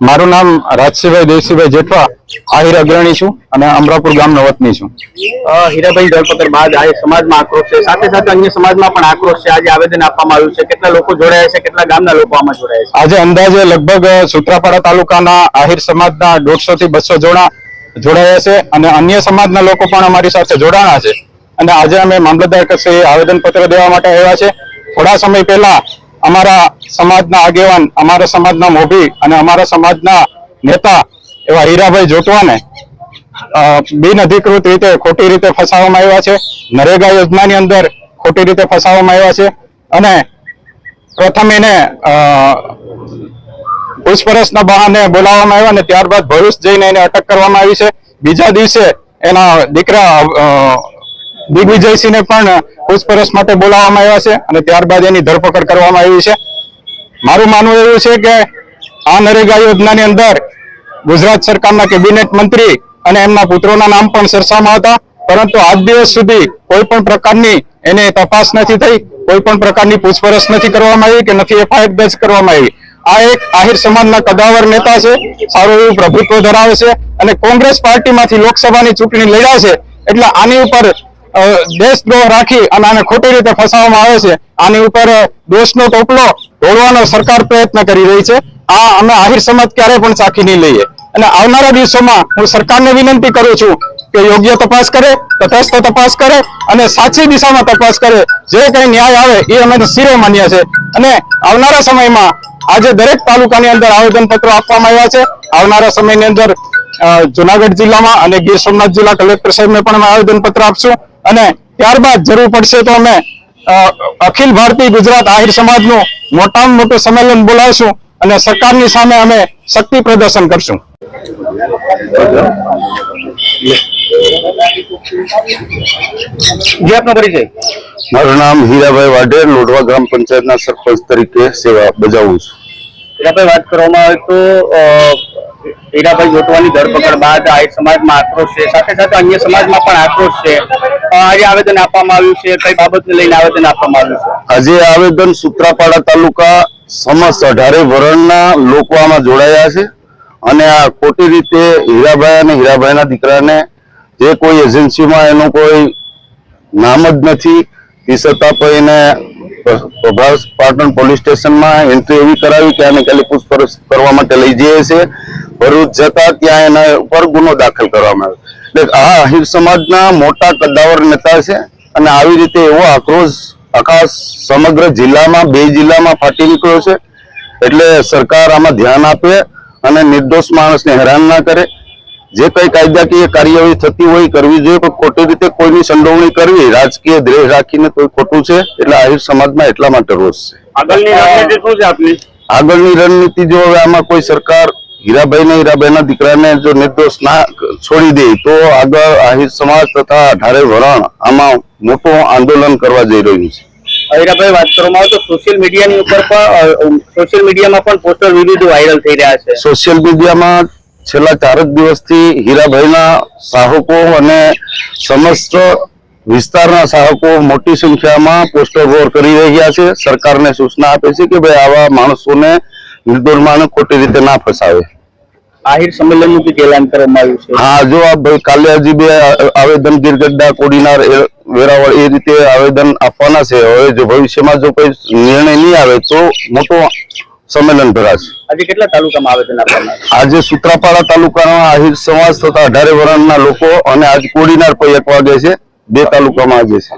મારું નામ રાજસિંહભાઈ દેવસિંહભાઈ જેઠવા. આહિર અગ્રણી છું અને અમરાપુર ગામનો વતની છું. હીરાભાઈ ધરપકડ બાદ આજે સમાજમાં આક્રોશ છે. સાથે સાથે અન્ય સમાજમાં પણ આક્રોશ છે. આજે આવેદન આપવામાં આવ્યું છે. કેટલા લોકો જોડાયા છે? કેટલા ગામના લોકો આમાં જોડાયા છે? આજે અંદાજે લગભગ સુત્રાપાડા તાલુકાના આહિર સમાજના દોઢસો થી બસો જોડા જોડાયા છે અને અન્ય સમાજના લોકો પણ અમારી સાથે જોડાણા છે. અને આજે અમે મામલતદાર કચેરી આવેદન પત્ર દેવા માટે આવ્યા છે. થોડા સમય પહેલા અમારા સમાજના આગેવાન, અમારા સમાજના મોભી અને અમારા સમાજના નેતા એવા હીરાભાઈ જોટવાને બિન અધિકૃત રીતે ખોટી રીતે ફસાવવામાં આવ્યા છે. નરેગા યોજનાની અંદર ખોટી રીતે ફસાવવામાં આવ્યા છે. અને પ્રથમ એને પૂછપરછના બહાને બોલાવવામાં આવ્યા અને ત્યારબાદ ભરૂચ જઈને એને અટક કરવામાં આવી છે. બીજા દિવસે એના દીકરા દિગ્વિજયસિંહને પણ પૂછપરછ માટે બોલાવવામાં આવ્યા છે અને ત્યારબાદ એની ધરપકડ કરવામાં આવી છે. મારું માનવું એવું છે કે આ નરેગા યોજનાની અંદર ગુજરાત સરકારના કેબિનેટ મંત્રી અને એમના પુત્રોના નામ પણ ચર્ચામાં હતા, પરંતુ આજ દિવસ સુધી કોઈ પણ પ્રકારની એને તપાસ નથી થઈ, કોઈ પણ પ્રકારની પૂછપરછ નથી કરવામાં આવી કે નથી એફઆઈઆર દર્જ કરવામાં આવી. આ એક આહિર સમાજના કદાવર નેતા છે, સારું એવું પ્રભુત્વ ધરાવે છે અને કોંગ્રેસ પાર્ટીમાંથી લોકસભાની ચૂંટણી લડ્યા છે, એટલે આની ઉપર દેશદ્રોહ રાખી અને આને ખોટી રીતે ફસાવવામાં આવે છે. આની ઉપર દોષનો ટોપલો ઢોળવાનો સરકાર પ્રયત્ન કરી રહી છે. આ અમે આહિર સમાજ ક્યારે પણ ચાખી નહીં લઈએ. અને આવનારા દિવસોમાં હું સરકારને વિનંતી કરું છું કે યોગ્ય તપાસ કરે, તટસ્થ તપાસ કરે અને સાચી દિશામાં તપાસ કરે. જે કઈ ન્યાય આવે એ અમે શિરે માન્યા છે. અને આવનારા સમયમાં આજે દરેક તાલુકાની અંદર આવેદન પત્રો આપવામાં આવ્યા છે. આવનારા સમયની અંદર જુનાગઢ જિલ્લામાં અને ગીર સોમનાથ જિલ્લા કલેક્ટર સાહેબને પણ અમે આવેદન પત્ર આપશું. અને ત્યારબાદ જરૂર પડશે તો અમે અખિલ ભારતીય ગુજરાત આહિર સમાજનું મોટામાં મોટું સંમેલન બોલાવીશું અને સરકારની સામે અમે શક્તિ પ્રદર્શન કરશું. જે આપનો પરિચય. મારું નામ હીરાભાઈ વાઢેર લોઢવા ગ્રામ પંચાયતના સરપંચ તરીકે સેવા બજાવું છું. હીરાભાઈ વાત કરવામાં આવે તો અ, હીરાભાઈ જોટવાની ધરપકડ બાદ આહિર સમાજમાં આક્રોશ છે. સાથે સાથે અન્ય સમાજમાં પણ આક્રોશ છે. આજે આવેદન આપવામાં આવ્યું છે. કઈ બાબતને લઈને આવેદન આપવામાં આવ્યું છે? આજે આવેદન સુત્રાપાડા તાલુકા સમસ્ત અઢારે વરણના લોકો આમાં જોડાયા છે અને આ ખોટી રીતે હીરાભાઈ અને હીરાભાઈના દીકરાને જે કોઈ એજન્સીમાં એનું કોઈ નામ જ નથી તે છતાં પણ એને પ્રભાસ પાટણ પોલીસ સ્ટેશનમાં એન્ટ્રી એવી કરાવી કે આને ખાલી પૂછપરછ કરવા માટે લઈ જઈએ છે ભરૂચ જતા ત્યાં એના ઉપર ગુનો દાખલ કરવામાં આવ્યો. એટલે આ અહીર સમાજના મોટા કદાવર નેતા છે અને આવી રીતે એવો આક્રોશ આખા સમગ્ર જિલ્લામાં બે જિલ્લામાં ફાટી નીકળ્યો છે. એટલે સરકાર આમાં ધ્યાન આપે અને નિર્દોષ માણસને હેરાન ના કરે. જે કઈ કાયદાકીય કાર્યવાહી થતી હોય કરવી જોઈએ પણ ખોટી રીતે કોઈની સંડોવણી કરવી રાજકીય દ્રેહ રાખીને કોઈ ખોટું છે એટલે આહિર સમાજમાં એટલા માટે રોષ છે. આગળની રણનીતિ શું છે આપની? આગળની રણનીતિ જો હવે આમાં કોઈ સરકાર હીરાભાઈ ને હીરાભાઈના દીકરાને જો નિર્દોષ ના છોડી દે તો આગળ આહિર સમાજ તથા અઢારે વરણ આમાં મોટું આંદોલન કરવા જઈ રહ્યું છે. હીરાભાઈ વાત કરવામાં આવે તો સોશિયલ મીડિયાની ઉપર પણ સોશિયલ મીડિયામાં પણ પોસ્ટર વીડિયો વાયરલ થઈ રહ્યા છે. સોશિયલ મીડિયામાં છેલ્લા ચાર જ દિવસથી હીરાભાઈના સાહકો અને સમસ્ત વિસ્તારના સાહકો મોટી સંખ્યામાં પોસ્ટર વોર કરી રહ્યા છે. સરકારને સૂચના આપે છે કે ભાઈ આવા માણસોને નિર્દોષ માણસ ખોટી રીતે ના ફસાવે. આહિર સંમેલનનું કે એલાન કરવામાં આવ્યું છે? હા જો આ ભાઈ કાલે હજી બે આવેદન ગીરગઢડા કોડીનાર વેરાવળ એ રીતે આવેદન આપવાના છે. હવે જો ભવિષ્યમાં જો કોઈ નિર્ણય નહીં આવે તો મોટો સંમેલન ભરાશે. આજે કેટલા તાલુકામાં આવેદન આપવાના આજે સુત્રાપાડા તાલુકાના આહિર સમાજ તથા અઢારે વરણના લોકો અને આજ કોડીનાર કોઈ એક વાગે છે બે તાલુકામાં આજે છે.